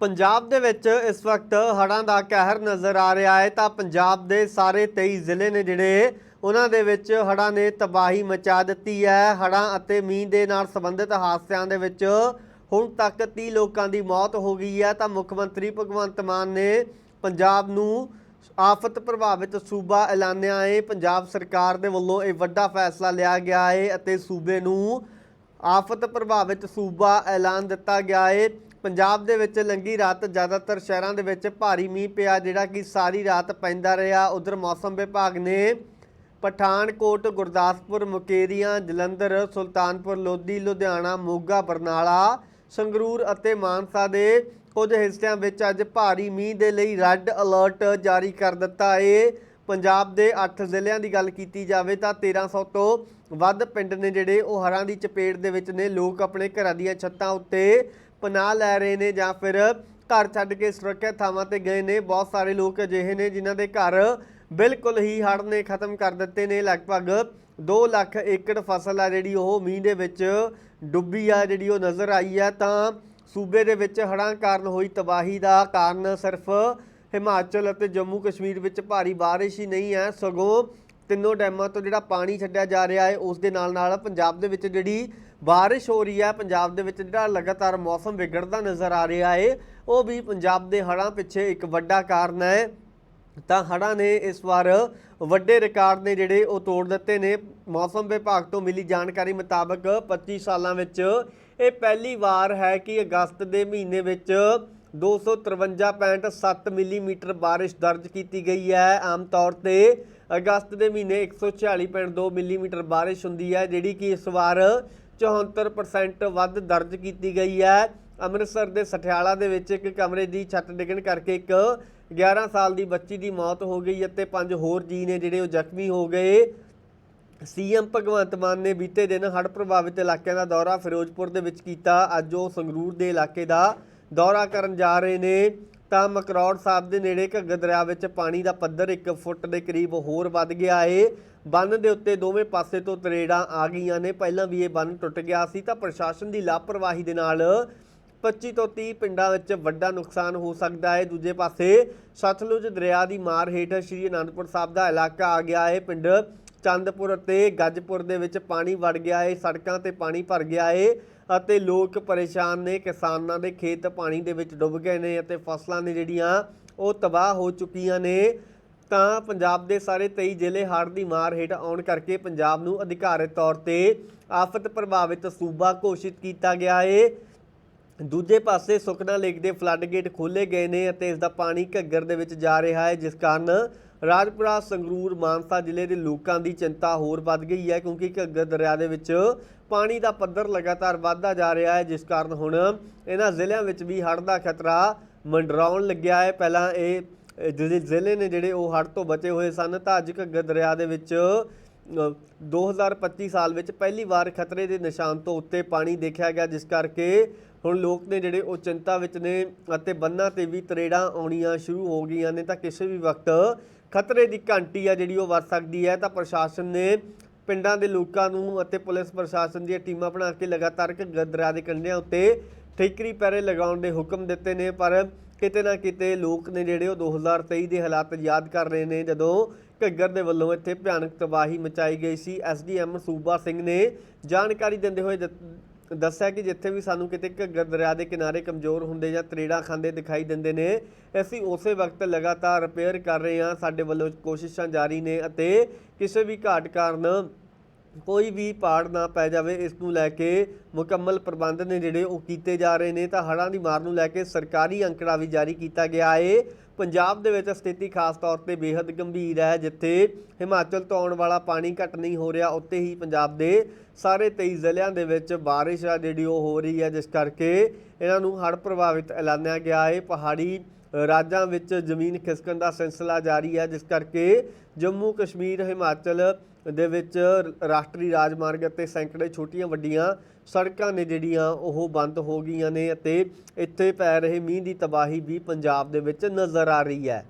ਪੰਜਾਬ ਦੇ ਵਿੱਚ ਇਸ ਵਕਤ ਹੜ੍ਹਾਂ ਦਾ ਕਹਿਰ ਨਜ਼ਰ ਆ ਰਿਹਾ ਹੈ, ਤਾਂ ਪੰਜਾਬ ਦੇ ਸਾਰੇ 23 ਜ਼ਿਲ੍ਹੇ ਨੇ ਜਿਹੜੇ ਉਹਨਾਂ ਦੇ ਵਿੱਚ ਹੜ੍ਹਾਂ ਨੇ ਤਬਾਹੀ ਮਚਾ ਦਿੱਤੀ ਹੈ। ਹੜ੍ਹਾਂ ਅਤੇ ਮੀਂਹ ਦੇ ਨਾਲ ਸੰਬੰਧਿਤ ਹਾਦਸਿਆਂ ਦੇ ਵਿੱਚ ਹੁਣ ਤੱਕ 30 ਲੋਕਾਂ ਦੀ ਮੌਤ ਹੋ ਗਈ ਹੈ, ਤਾਂ ਮੁੱਖ ਮੰਤਰੀ ਭਗਵੰਤ ਮਾਨ ਨੇ ਪੰਜਾਬ ਨੂੰ ਆਫਤ ਪ੍ਰਭਾਵਿਤ ਸੂਬਾ ਐਲਾਨਿਆ ਹੈ। ਪੰਜਾਬ ਸਰਕਾਰ ਦੇ ਵੱਲੋਂ ਇਹ ਵੱਡਾ ਫੈਸਲਾ ਲਿਆ ਗਿਆ ਹੈ ਅਤੇ ਸੂਬੇ ਨੂੰ ਆਫਤ ਪ੍ਰਭਾਵਿਤ ਸੂਬਾ ਐਲਾਨ ਦਿੱਤਾ ਗਿਆ ਹੈ। ਪੰਜਾਬ ਦੇ ਵਿੱਚ ਲੰਗੀ ਰਾਤ ਜ਼ਿਆਦਾਤਰ ਸ਼ਹਿਰਾਂ ਦੇ ਵਿੱਚ ਭਾਰੀ ਮੀਂਹ ਪਿਆ, ਜਿਹੜਾ ਕਿ ਸਾਰੀ ਰਾਤ ਪੈਂਦਾ ਰਿਹਾ। ਉਧਰ ਮੌਸਮ ਵਿਭਾਗ ਨੇ ਪਠਾਨਕੋਟ, ਗੁਰਦਾਸਪੁਰ, ਮੁਕੇਰੀਆਂ, ਜਲੰਧਰ, ਸੁਲਤਾਨਪੁਰ, ਲੋਧੀ, ਲੁਧਿਆਣਾ, ਮੋਗਾ, ਬਰਨਾਲਾ, ਸੰਗਰੂਰ ਅਤੇ ਮਾਨਸਾ ਦੇ ਕੁਝ ਹਿੱਸਿਆਂ ਵਿੱਚ ਅੱਜ ਭਾਰੀ ਮੀਂਹ ਦੇ ਲਈ ਰੈੱਡ ਅਲਰਟ ਜਾਰੀ ਕਰ ਦਿੱਤਾ ਹੈ ਪੰਜਾਬ ਦੇ 8 ਜ਼ਿਲ੍ਹਿਆਂ ਦੀ ਗੱਲ ਕੀਤੀ ਜਾਵੇ ਤਾਂ 1300 ਤੋਂ ਵੱਧ ਪਿੰਡ ਨੇ ਜਿਹੜੇ ਉਹ ਹਰਾਂ ਦੀ ਚਪੇਟ ਦੇ ਵਿੱਚ ਨੇ। ਲੋਕ ਆਪਣੇ ਘਰਾਂ ਦੀਆਂ ਛੱਤਾਂ ਉੱਤੇ ਪਨਾਹ ਲੈ ਰਹੇ ਨੇ ਜਾਂ ਫਿਰ ਘਰ ਛੱਡ ਕੇ ਸੁਰੱਖਿਅਤ ਥਾਵਾਂ ਤੇ ਗਏ ਨੇ। ਬਹੁਤ ਸਾਰੇ ਲੋਕ ਅਜਿਹੇ ਨੇ ਜਿਨ੍ਹਾਂ ਦੇ ਘਰ ਬਿਲਕੁਲ ਹੀ ਹੜ੍ਹ ਨੇ ਖਤਮ ਕਰ ਦਿੱਤੇ ਨੇ। ਲਗਭਗ 2 ਲੱਖ ਏਕੜ ਫਸਲ ਆ ਜਿਹੜੀ ਉਹ ਮੀਂਹ ਦੇ ਵਿੱਚ ਡੁੱਬੀ ਆ, ਜਿਹੜੀ ਉਹ ਨਜ਼ਰ ਆਈ ਆ। ਤਾਂ ਸੂਬੇ ਦੇ ਵਿੱਚ ਹੜ੍ਹਾਂ ਕਾਰਨ ਹੋਈ ਤਬਾਹੀ ਦਾ ਕਾਰਨ ਸਿਰਫ ਹਿਮਾਚਲ ਅਤੇ ਜੰਮੂ ਕਸ਼ਮੀਰ ਵਿੱਚ ਭਾਰੀ ਬਾਰਿਸ਼ ਹੀ ਨਹੀਂ ਹੈ। ਸਗੋਂ ਤਿੰਨੋਂ ਡੈਮਾਂ ਤੋਂ ਜਿਹੜਾ ਪਾਣੀ ਛੱਡਿਆ ਜਾ ਰਿਹਾ ਹੈ, ਉਸ ਦੇ ਨਾਲ ਨਾਲ ਪੰਜਾਬ ਦੇ ਵਿੱਚ ਜਿਹੜੀ ਬਾਰਿਸ਼ ਹੋ ਰਹੀ ਹੈ। ਪੰਜਾਬ ਦੇ ਵਿੱਚ ਜਿਹੜਾ ਲਗਾਤਾਰ ਮੌਸਮ ਵਿਗੜਦਾ ਨਜ਼ਰ ਆ ਰਿਹਾ ਹੈ ਉਹ ਵੀ ਪੰਜਾਬ ਦੇ ਹੜ੍ਹਾਂ ਪਿੱਛੇ ਇੱਕ ਵੱਡਾ ਕਾਰਨ ਹੈ। ਤਾਂ ਹੜ੍ਹਾਂ ਨੇ ਇਸ ਵਾਰ ਵੱਡੇ ਰਿਕਾਰਡ ਨੇ ਜਿਹੜੇ ਉਹ ਤੋੜ ਦਿੱਤੇ ਨੇ। ਮੌਸਮ ਵਿਭਾਗ ਤੋਂ ਮਿਲੀ ਜਾਣਕਾਰੀ ਮੁਤਾਬਕ 25 ਸਾਲਾਂ ਵਿੱਚ ਇਹ ਪਹਿਲੀ ਵਾਰ ਹੈ ਕਿ ਅਗਸਤ ਦੇ ਮਹੀਨੇ ਵਿੱਚ 253.7 ਮਿਲੀਮੀਟਰ ਬਾਰਿਸ਼ ਦਰਜ ਕੀਤੀ ਗਈ ਹੈ। ਆਮ ਤੌਰ ਤੇ ਅਗਸਤ ਦੇ ਮਹੀਨੇ 146.2 ਮਿਲੀਮੀਟਰ ਬਾਰਿਸ਼ ਹੁੰਦੀ ਹੈ, ਜਿਹੜੀ ਕਿ ਇਸ ਵਾਰ 74% ਵੱਧ ਦਰਜ ਕੀਤੀ ਗਈ ਹੈ। ਅੰਮ੍ਰਿਤਸਰ ਦੇ ਸਠਿਆਲਾ ਦੇ ਵਿੱਚ ਇੱਕ ਕਮਰੇ ਦੀ ਛੱਤ ਡਿੱਗਣ ਕਰਕੇ ਇੱਕ 11 ਸਾਲ ਦੀ ਬੱਚੀ ਦੀ ਮੌਤ ਹੋ ਗਈ ਅਤੇ ਪੰਜ ਹੋਰ ਜੀ ਨੇ ਜਿਹੜੇ ਉਹ ਜ਼ਖਮੀ ਹੋ ਗਏ। ਸੀਐਮ ਭਗਵੰਤ ਮਾਨ ਨੇ ਬੀਤੇ ਦਿਨ ਹੜ੍ਹ ਪ੍ਰਭਾਵਿਤ ਇਲਾਕਿਆਂ ਦਾ ਦੌਰਾ ਫਿਰੋਜ਼ਪੁਰ ਦੇ ਵਿੱਚ ਕੀਤਾ। ਅੱਜ ਉਹ ਸੰਗਰੂਰ ਦੇ ਇਲਾਕੇ ਦਾ ਦੌਰਾ ਕਰਨ ਜਾ ਰਹੇ ਨੇ। ਤਾਂ ਮਕਰੌੜ ਸਾਹਿਬ ਦੇ ਨੇੜੇ ਘੱਗਰ ਦਰਿਆ ਵਿੱਚ ਪਾਣੀ ਦਾ ਪੱਧਰ 1 ਫੁੱਟ ਦੇ ਕਰੀਬ ਹੋਰ ਵੱਧ ਗਿਆ ਏ। ਬੰਨ ਦੇ ਉੱਤੇ ਦੋਵੇਂ ਪਾਸੇ ਤੋਂ ਤਰੇੜਾਂ ਆ ਗਈਆਂ ਨੇ। ਪਹਿਲਾਂ ਵੀ ਇਹ ਬੰਨ ਟੁੱਟ ਗਿਆ ਸੀ ਤਾਂ ਪ੍ਰਸ਼ਾਸਨ ਦੀ ਲਾਪਰਵਾਹੀ ਦੇ ਨਾਲ 25 ਤੋਂ 30 ਪਿੰਡਾਂ ਵਿੱਚ ਵੱਡਾ ਨੁਕਸਾਨ ਹੋ ਸਕਦਾ ਹੈ ਦੂਜੇ ਪਾਸੇ ਸਤਲੁਜ ਦਰਿਆ ਦੀ ਮਾਰ ਹੇਠ ਸ਼੍ਰੀ ਅਨੰਦਪੁਰ ਸਾਹਿਬ ਦਾ ਇਲਾਕਾ ਆ ਗਿਆ ਹੈ ਪਿੰਡ ਚੰਦਪੁਰ ਅਤੇ ਗੱਜਪੁਰ ਦੇ ਵਿੱਚ ਪਾਣੀ ਵੜ ਗਿਆ ਹੈ ਸੜਕਾਂ ਤੇ ਪਾਣੀ ਭਰ ਗਿਆ ਹੈ ਅਤੇ ਲੋਕ ਪਰੇਸ਼ਾਨ ਨੇ, ਕਿਸਾਨਾਂ ਦੇ ਖੇਤ ਪਾਣੀ ਦੇ ਵਿੱਚ ਡੁੱਬ ਗਏ ਨੇ ਅਤੇ ਫਸਲਾਂ ਨੇ ਜਿਹੜੀਆਂ, ਉਹ ਤਬਾਹ ਹੋ ਚੁੱਕੀਆਂ ਨੇ। ਤਾਂ ਪੰਜਾਬ ਦੇ ਸਾਰੇ 23 ਜ਼ਿਲ੍ਹੇ ਹੜ੍ਹ ਦੀ ਮਾਰ ਹੇਠ ਆਉਣ ਕਰਕੇ ਪੰਜਾਬ ਨੂੰ ਅਧਿਕਾਰਤ ਤੌਰ ਤੇ ਆਫਤ ਪ੍ਰਭਾਵਿਤ ਸੂਬਾ ਘੋਸ਼ਿਤ ਕੀਤਾ ਗਿਆ ਹੈ ਦੂਜੇ ਪਾਸੇ ਸੁਖਨਾ ਲੇਕ ਦੇ ਫਲੱਡ ਗੇਟ ਖੋਲੇ ਗਏ ਨੇ ਅਤੇ ਇਸ ਦਾ ਪਾਣੀ ਘੱਗਰ ਦੇ ਵਿੱਚ ਜਾ ਰਿਹਾ ਹੈ, ਜਿਸ ਕਾਰਨ ਰਾਜਪੁਰਾ ਸੰਗਰੂਰ ਮਾਨਸਾ ਜ਼ਿਲ੍ਹੇ ਦੇ ਲੋਕਾਂ ਦੀ ਚਿੰਤਾ ਹੋਰ ਵੱਧ ਗਈ ਹੈ ਕਿਉਂਕਿ ਘੱਗਰ ਦਰਿਆ ਦੇ ਵਿੱਚ ਪਾਣੀ ਦਾ ਪੱਧਰ ਲਗਾਤਾਰ ਵਧਦਾ ਜਾ ਰਿਹਾ ਹੈ ਜਿਸ ਕਾਰਨ ਹੁਣ ਇਹਨਾਂ ਜ਼ਿਲ੍ਹਿਆਂ ਵਿੱਚ ਵੀ ਹੜ੍ਹ ਦਾ ਖਤਰਾ ਮੰਡਰਾਉਣ ਲੱਗਿਆ ਹੈ। ਪਹਿਲਾਂ ਇਹ ਇਹ ਜਿਹੜੇ ਜ਼ਿਲ੍ਹੇ ਨੇ ਜਿਹੜੇ ਉਹ ਹੜ੍ਹ ਤੋਂ ਬਚੇ ਹੋਏ ਸਨ ਤਾਂ ਅੱਜ ਘੱਗਰ ਦਰਿਆ ਦੇ ਵਿੱਚ ਅ, 2025 ਸਾਲ ਵਿੱਚ ਪਹਿਲੀ ਵਾਰ ਖਤਰੇ ਦੇ ਨਿਸ਼ਾਨ ਤੋਂ ਉੱਤੇ ਪਾਣੀ ਦੇਖਿਆ ਗਿਆ ਜਿਸ ਕਰਕੇ ਹੁਣ ਲੋਕ ਨੇ ਜਿਹੜੇ ਉਹ ਚਿੰਤਾ ਵਿੱਚ ਨੇ ਅਤੇ ਬੰਨਾਂ ਤੇ ਵੀ ਤਰੇੜਾਂ ਆਉਣੀਆਂ ਸ਼ੁਰੂ ਹੋ ਗਈਆਂ ਨੇ। ਤਾਂ ਕਿਸੇ ਵੀ ਵਕਤ ਖਤਰੇ ਦੀ ਘੰਟੀ ਆ ਜਿਹੜੀ ਉਹ ਵੱਜ ਸਕਦੀ ਹੈ, ਤਾਂ ਪ੍ਰਸ਼ਾਸਨ ਨੇ ਪਿੰਡਾਂ ਦੇ ਲੋਕਾਂ ਨੂੰ ਅਤੇ ਪੁਲਿਸ ਪ੍ਰਸ਼ਾਸਨ ਦੀਆਂ ਟੀਮਾਂ ਬਣਾ ਕੇ ਲਗਾਤਾਰ ਘੱਗਰ ਦਰਿਆ ਦੇ ਕੰਢਿਆਂ ਉੱਤੇ ਠੇਕਰੀ ਪੈਰੇ ਲਗਾਉਣ ਦੇ ਹੁਕਮ ਦਿੱਤੇ ਨੇ, ਪਰ ਕਿਤੇ ਨਾ ਕਿਤੇ ਲੋਕ ਨੇ ਜਿਹੜੇ ਉਹ 2023 ਦੇ ਹਾਲਾਤ ਯਾਦ ਕਰ ਰਹੇ ਨੇ, ਜਦੋਂ ਘੱਗਰ ਦੇ ਵੱਲੋਂ ਇੱਥੇ ਭਿਆਨਕ ਤਬਾਹੀ ਮਚਾਈ ਗਈ ਸੀ। ਐਸਡੀਐਮ ਸੂਬਾ ਸਿੰਘ ਨੇ ਜਾਣਕਾਰੀ ਦਿੰਦੇ ਹੋਏ ਦ- ਦੱਸਿਆ ਕਿ ਜਿੱਥੇ ਵੀ ਸਾਨੂੰ ਕਿਤੇ ਘੱਗਰ ਦਰਿਆ ਦੇ ਕਿਨਾਰੇ ਕਮਜ਼ੋਰ ਹੁੰਦੇ ਜਾਂ ਤਰੇੜਾ ਖਾਂਦੇ ਦਿਖਾਈ ਦਿੰਦੇ ਨੇ, ਅਸੀਂ ਉਸੇ ਵਕਤ ਲਗਾਤਾਰ ਰਿਪੇਅਰ ਕਰ ਰਹੇ ਹਾਂ। ਸਾਡੇ ਵੱਲੋਂ ਕੋਸ਼ਿਸ਼ਾਂ ਜਾਰੀ ਨੇ ਅਤੇ ਕਿਸੇ ਵੀ ਘਾਟ ਕਾਰਨ ਕੋਈ ਵੀ ਪਾੜ ਨਾ ਪੈ ਜਾਵੇ, ਇਸ ਨੂੰ ਲੈ ਕੇ ਮੁਕੰਮਲ ਪ੍ਰਬੰਧ ਨੇ ਜਿਹੜੇ ਉਹ ਕੀਤੇ ਜਾ ਰਹੇ ਨੇ, ਤਾਂ ਹੜ੍ਹਾਂ ਦੀ ਮਾਰ ਨੂੰ ਲੈ ਕੇ ਸਰਕਾਰੀ ਅੰਕੜਾ ਵੀ ਜਾਰੀ ਕੀਤਾ ਗਿਆ ਏ। ਪੰਜਾਬ ਦੇ ਵਿੱਚ ਸਥਿਤੀ ਖਾਸ ਤੌਰ ਤੇ ਬੇहद ਗੰਭੀਰ ਹੈ, ਜਿੱਥੇ ਹਿਮਾਚਲ ਤੋਂ ਆਉਣ ਵਾਲਾ ਪਾਣੀ ਘਟ ਨਹੀਂ ਹੋ ਰਿਹਾ ਉੱਤੇ ਹੀ ਪੰਜਾਬ ਦੇ ਸਾਰੇ 23 ਜ਼ਿਲ੍ਹਿਆਂ ਦੇ ਵਿੱਚ ਬਾਰਿਸ਼ ਆ ਜਿਹੜੀ ਉਹ ਹੋ ਰਹੀ ਹੈ, ਜਿਸ ਕਰਕੇ ਇਹਨਾਂ ਨੂੰ ਹੜ੍ਹ ਪ੍ਰਭਾਵਿਤ ਐਲਾਨਿਆ ਗਿਆ ਏ। ਪਹਾੜੀ ਰਾਜਾਂ ਵਿੱਚ ਜ਼ਮੀਨ ਖਿਸਕਣ ਦਾ ਸਿਲਸਿਲਾ ਜਾਰੀ ਹੈ, ਜਿਸ ਕਰਕੇ ਜੰਮੂ ਕਸ਼ਮੀਰ, ਹਿਮਾਚਲ ਦੇ ਵਿੱਚ ਰਾਸ਼ਟਰੀ ਰਾਜਮਾਰਗ ਅਤੇ ਸੈਂਕੜੇ ਛੋਟੀਆਂ ਵੱਡੀਆਂ ਸੜਕਾਂ ਨੇ ਜਿਹੜੀਆਂ ਉਹ ਬੰਦ ਹੋ ਗਈਆਂ ਨੇ ਅਤੇ ਇੱਥੇ ਪੈ ਰਹੇ ਮੀਂਹ ਦੀ ਤਬਾਹੀ ਵੀ ਪੰਜਾਬ ਦੇ ਵਿੱਚ ਨਜ਼ਰ ਆ ਰਹੀ ਹੈ।